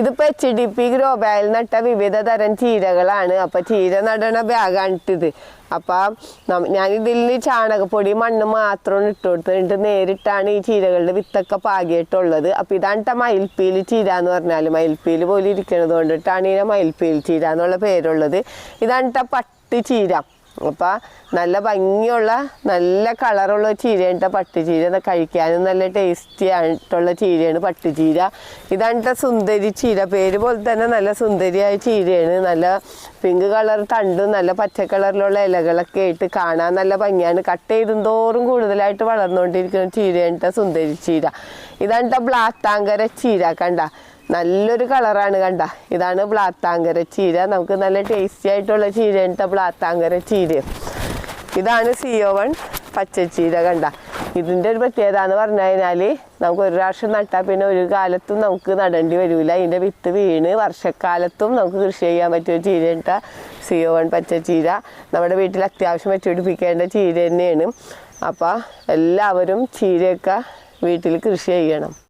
ഇതിപ്പോ H D P grow ബാഗിൽ നട്ട വിവിധ തരം ചീരകളാണ്. അപ്പൊ ചീര നടണ ബാഗാണിട്ടിത് അപ്പൊ ഇതിൽ ചാണകപ്പൊടി മണ്ണ് മാത്രം ഇട്ട് കൊടുത്തിട്ട് നേരിട്ടാണ് ഈ ചീരകളുടെ വിത്തൊക്കെ പാകിയിട്ടുള്ളത്. അപ്പൊ ഇതാണ് മയിൽപ്പീൽ ചീര എന്ന് പറഞ്ഞാൽ മയിൽപ്പീൽ പോലെ ഇരിക്കണത് കൊണ്ടിട്ടാണ് ഇതിനെ മയിൽപ്പീൽ ചീര എന്നുള്ള പേരുള്ളത്. ഇതാണ് പട്ട് ചീര. അപ്പം നല്ല ഭംഗിയുള്ള നല്ല കളറുള്ള ചീരയാണ് പട്ടുചീര. കഴിക്കാനും നല്ല ടേസ്റ്റി ആയിട്ടുള്ള ചീരയാണ് പട്ടുചീര. ഇതാണ് സുന്ദരി ചീര. പേര് പോലെ തന്നെ നല്ല സുന്ദരിയായ ചീരയാണ്. നല്ല പിങ്ക് കളർ തണ്ടും നല്ല പച്ച കളറിലുള്ള ഇലകളൊക്കെ ആയിട്ട് കാണാൻ നല്ല ഭംഗിയാണ്. കട്ട് ചെയ്തും തോറും കൂടുതലായിട്ട് വളർന്നുകൊണ്ടിരിക്കുന്ന ചീരയാണ് സുന്ദരി ചീര. ഇതാണ് ബ്ലാത്താങ്കര ചീര കണ്ട? നല്ലൊരു കളറാണ് കണ്ട? ഇതാണ് ബ്ലാത്താങ്കര ചീര. നമുക്ക് നല്ല ടേസ്റ്റി ആയിട്ടുള്ള ചീരയാണ് ബ്ലാത്താങ്കര ചീര. ഇതാണ് സിയോ വൺ പച്ചച്ചീര കണ്ട? ഇതിന്റെ ഒരു പ്രത്യേകത എന്ന് പറഞ്ഞു കഴിഞ്ഞാൽ നമുക്ക് ഒരു പ്രാവശ്യം നട്ടാൽ പിന്നെ ഒരു കാലത്തും നമുക്ക് നടേണ്ടി വരില്ല ഇതിന്റെ വിത്ത് വീണ് വർഷക്കാലത്തും നമുക്ക് കൃഷി ചെയ്യാൻ പറ്റിയ ഒരു ഇട്ട സിയോ വൺ പച്ചച്ചീര നമ്മുടെ വീട്ടിൽ അത്യാവശ്യം വെച്ചുപിടിപ്പിക്കേണ്ട ചീര തന്നെയാണ്. അപ്പോൾ എല്ലാവരും ചീരയൊക്കെ വീട്ടിൽ കൃഷി ചെയ്യണം.